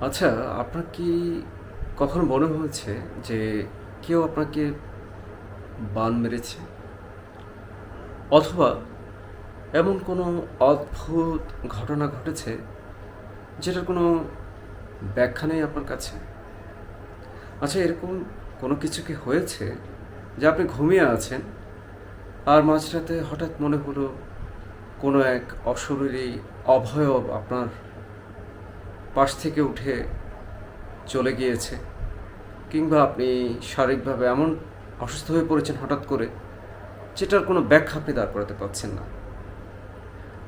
আচ্ছা আপনার কি কখনো মনে হয়েছে যে কেউ আপনাকে বান মেরেছে? অথবা এমন কোনো অদ্ভুত ঘটনা ঘটেছে যেটার কোনো ব্যাখ্যা নেই আপনার কাছে? আচ্ছা এরকম কোনো কিছু কি হয়েছে যে আপনি ঘুমিয়ে আছেন আর মাঝরাতে হঠাৎ মনে হলো কোনো এক অশরীরী অভয়ব আপনার পাশ থেকে উঠে চলে গিয়েছে। কিংবা আপনি শারীরিকভাবে এমন অসুস্থ হয়ে পড়েছেন হঠাৎ করে, যেটার কোনো ব্যাখ্যা আপনি দাঁড় করাতে পারছেন না।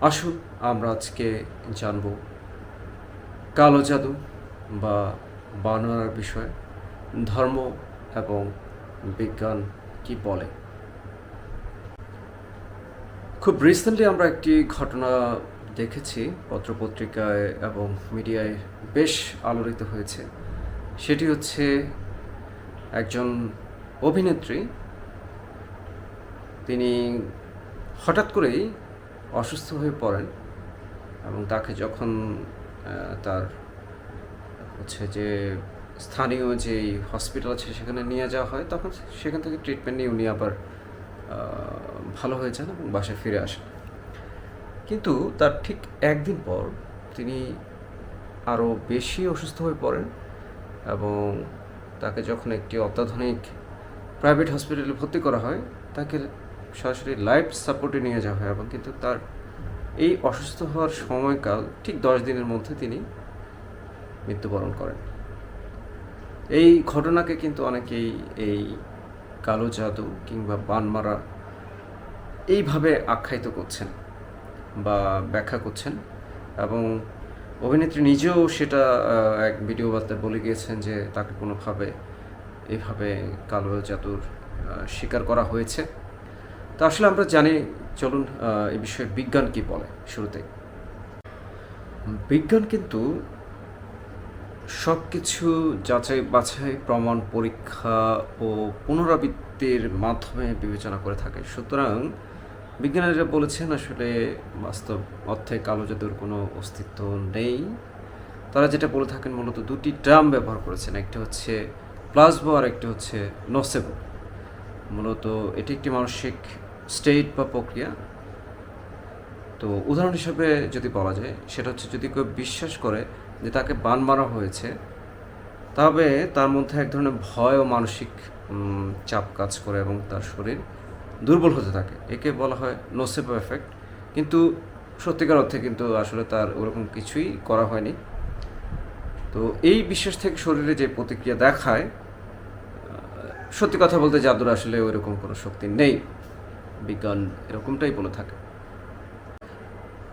আসুন, আমরা আজকে জানব কালো জাদু বা বানোয়ার বিষয়ে, ধর্ম এবং বিজ্ঞান কি বলে। খুব রিসেন্টলি আমরা একটি ঘটনা দেখেছি পত্রপত্রিকায় এবং মিডিয়ায় বেশ আলোড়িত হয়েছে। সেটি হচ্ছে একজন অভিনেত্রী। তিনি হঠাৎ করেই অসুস্থ হয়ে পড়েন এবং তাকে যখন তার হচ্ছে যে স্থানীয় যে হসপিটাল আছে সেখানে নিয়ে যাওয়া হয়, তখন সেখান থেকে ট্রিটমেন্ট নিয়ে উনি আবার ভালো হয়ে যান এবং বাসায় ফিরে আসেন। কিন্তু তার ঠিক একদিন পর তিনি আরও বেশি অসুস্থ হয়ে পড়েন এবং তাকে যখন একটি অত্যাধুনিক প্রাইভেট হসপিটালে ভর্তি করা হয়, তাকে সরাসরি লাইফ সাপোর্টে নিয়ে যাওয়া হয় এবং কিন্তু তার এই অসুস্থ হওয়ার সময়কাল ঠিক দশ দিনের মধ্যে তিনি মৃত্যুবরণ করেন। এই ঘটনাকে কিন্তু অনেকেই এই কালো জাদু কিংবা বান মারা এইভাবে আখ্যায়িত করছেন। বা ব্যাখ্যা করছেন এবং অভিনেত্রী নিজেও সেটা এক ভিডিও বার্তায় বলে গিয়েছেন যে তাকে কোনোভাবে এইভাবে কালো জাদুর স্বীকার করা হয়েছে। তো আসলে আমরা জানি, চলুন এই বিষয়ে বিজ্ঞান কি বলে শুরুতে। বিজ্ঞান কিন্তু সব কিছু যাচাই বাছাই, প্রমাণ, পরীক্ষা ও পুনরাবৃত্তির মাধ্যমে বিবেচনা করে থাকে। সুতরাং বিজ্ঞানীরা বলেছেন আসলে বাস্তব অর্থে কালো জাদুর কোনো অস্তিত্ব নেই। তারা যেটা বলে থাকেন মূলত দুটি টার্ম ব্যবহার করেছেন, একটি হচ্ছে প্লাজবো আর একটি হচ্ছে নসেবো। মূলত এটি একটি মানসিক স্টেট বা প্রক্রিয়া। তো উদাহরণ হিসেবে যদি বলা যায়, সেটা হচ্ছে যদি কেউ বিশ্বাস করে যে তাকে বান মারা হয়েছে, তবে তার মধ্যে এক ধরনের ভয় ও মানসিক চাপ কাজ করে এবং তার শরীর দুর্বল হতে থাকে। একে বলা হয় নোসেবো এফেক্ট কিন্তু সত্যিকার অর্থে কিন্তু আসলে তার ওরকম কিছুই করা হয়নি। তো এই বিশ্বাস থেকে শরীরে যে প্রতিক্রিয়া দেখায় সত্যি কথা বলতে জাদুর আসলে ওইরকম কোনো শক্তি নেই। বিজ্ঞান এরকমটাই বলে থাকে।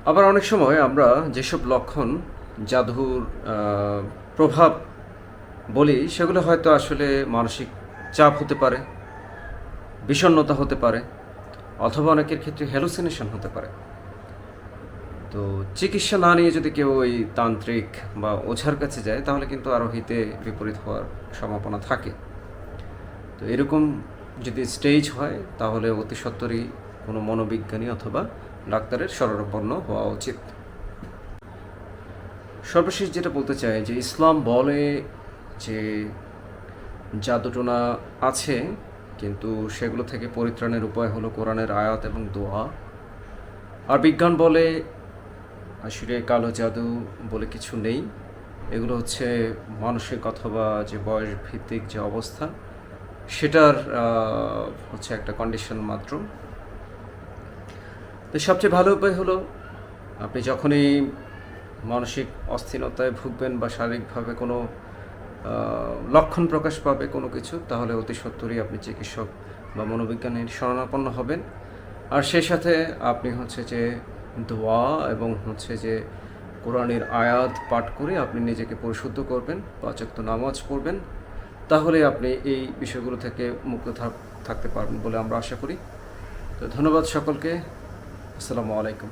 আবার অনেক সময় আমরা যেসব লক্ষণ জাদুর প্রভাব বলি, সেগুলো হয়তো আসলে মানসিক চাপ হতে পারে। বিষণ্ণতা হতে পারে, অথবা অনেকের ক্ষেত্রে হ্যালুসিনেশন হতে পারে। তো চিকিৎসা না নিয়ে যদি কেউ ওই তান্ত্রিক বা ওঝার কাছে যায়, তাহলে কিন্তু আরও হিতে বিপরীত হওয়ার সম্ভাবনা থাকে। তো এরকম যদি স্টেজ হয়, তাহলে অতি সত্বরই কোনো মনোবিজ্ঞানী অথবা ডাক্তারের শরণাপন্ন হওয়া উচিত। সর্বশেষ যেটা বলতে চাই, যে ইসলাম বলে যে জাদুটোনা আছে কিন্তু সেগুলো থেকে পরিত্রাণের উপায় হলো কোরআনের আয়াত এবং দোয়া। আর বিজ্ঞান বলে আসলে কালো জাদু বলে কিছু নেই। এগুলো হচ্ছে মানসিক অথবা যে বয়স ভিত্তিক যে অবস্থা, সেটার হচ্ছে একটা কন্ডিশন মাত্র। তো সবচেয়ে ভালো উপায় হলো, আপনি যখনই মানসিক অস্থিরতায় ভুগবেন বা শারীরিকভাবে কোনো লক্ষণ প্রকাশ পাবে কোনো কিছু, তাহলে অতি সত্তরই আপনি চিকিৎসক বা মনোবিজ্ঞানীর শরণাপন্ন হবেন। আর সেই সাথে আপনি হচ্ছে যে দোয়া এবং হচ্ছে যে কোরআনের আয়াত পাঠ করে আপনি নিজেকে পরিশুদ্ধ করবেন, পাঁচক্ত নামাজ পড়বেন, তাহলে আপনি এই বিষয়গুলো থেকে মুক্ত থাক- থাকতে পারবেন বলে আমরা আশা করি। তো ধন্যবাদ সকলকে। আসসালামু আলাইকুম।